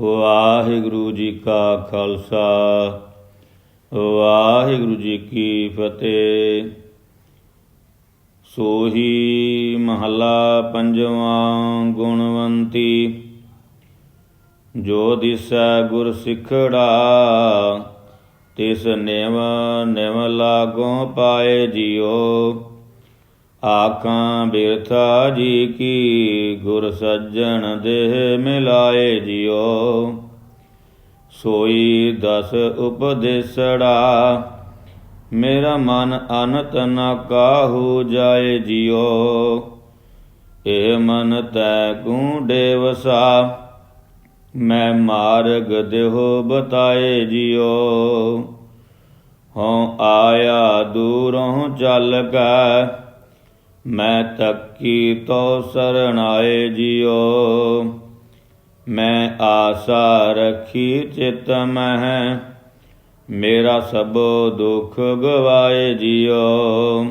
ਵਾਹਿਗੁਰੂ ਜੀ ਕਾ ਖਾਲਸਾ, ਵਾਹਿਗੁਰੂ ਜੀ ਕੀ ਫਤਿਹ। ਸੋਹੀ ਮਹਲਾ ਪੰਜਵਾਂ ਗੁਣਵੰਤੀ, ਜੋ ਦਿਸੈ ਗੁਰ ਸਿਖੜਾ, ਤਿਸ ਨਿਵ ਨਿਵ ਲਾਗੋਂ ਪਾਏ ਜਿਉ ਆਖਾਂ, ਬਿਰਥਾ ਜੀ ਕੀ ਗੁਰ ਸੱਜਣ ਦੇਹ ਮਿਲਾਏ ਜਿਉ। ਸੋਈ ਦਸ ਉਪਦੇਸੜਾ, ਮੇਰਾ ਮਨ ਅਨਤ ਨ ਕਾਹੂ ਜਾਏ ਜਿਉ। ਇਹ ਮਨ ਤੈ ਗੂੰਡੇ ਵਸਾ ਮੈਂ ਮਾਰਗ ਦੇਹੋ ਬਤਾਏ ਜਿਉ। ਹਉ ਆਇਆ ਦੂਰੋਂ ਚੱਲ ਕੈ ਮੈਂ ਤੱਕੀ ਤੋ ਸਰਣਾਏ ਜਿਉ ਮੈਂ ਆਸਾ ਰਖੀ ਚਿਤ ਮਹਿ। ਮੇਰਾ ਸਭੋ ਦੁਖ ਗਵਾਏ ਜਿਉ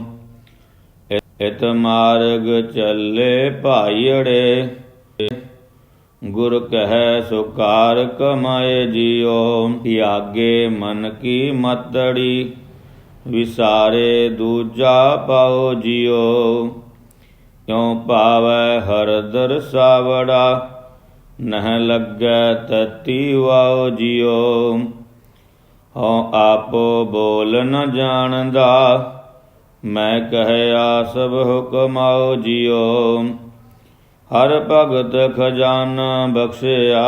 ਇਤ ਮਾਰਗ ਚੱਲੇ ਭਾਈੜੇ ਗੁਰ ਕਹੈ ਸੁਕਾਰ ਕਮਾਏ ਜਿਉ ਤਿਆਗੇ ਮਨ ਕੀ ਮਤੜੀ। ਵਿਸਾਰੇ ਦੂਜਾ ਪਾਓ ਜਿਉ, ਕਿਉ ਪਾਵੈ ਹਰਦਰ ਸਾਵੜਾ, ਨਹ ਲੱਗੈ ਤਤੀ ਵਾਓ ਜਿਉ। ਹਉ ਆਪੋ ਬੋਲ ਨ ਜਾਣਦਾ, ਮੈਂ ਕਹਿਆ ਸਭ ਹੁਕਮਾਓ ਜਿਉ। ਹਰ ਭਗਤ ਖਜ਼ਾਨਾ ਬਖਸ਼ਿਆ,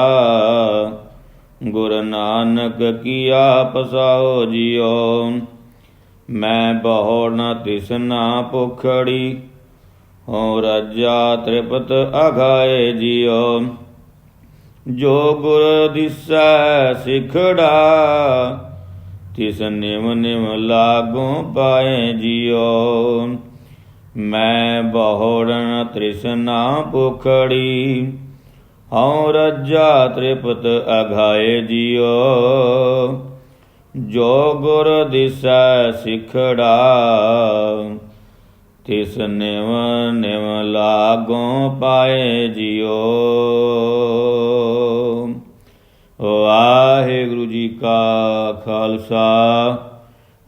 ਗੁਰ ਨਾਨਕ ਕੀਆ ਪਸਾਓ ਜਿਉ। ਮੈਂ ਬਹੁ ਨ ਤਿਸਨਾ ਪੁਖੜੀ ਹੋ ਰਾਜਾ ਤ੍ਰਿਪਤ ਅਗਾਏ ਜਿਉ। ਜੋ ਗੁਰ ਦਿਸੈ ਸਿਖੜਾ, ਤਿਸ ਨਿਮ ਨਿਮ ਲਾਗੋਂ ਪਾਏ ਜਿਉ। ਮੈਂ ਬਹੁੜਨ ਤ੍ਰਿਸ਼ਨਾ ਪੁਖੜੀ, ਹਉ ਰੱਜਾ ਤ੍ਰਿਪਤ ਅਘਾਏ ਜਿਉ। ਜੋ ਗੁਰ ਦਿਸੈ ਸਿਖੜਾ, ਤਿਸ ਨਿਵ ਨਿਵ ਲਾਗੋਂ ਪਾਏ ਜਿਉ। ਵਾਹਿਗੁਰੂ ਜੀ ਕਾ ਖਾਲਸਾ,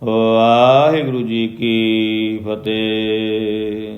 ਵਾਹਿਗੁਰੂ ਜੀ ਕੀ ਫਤਿਹ।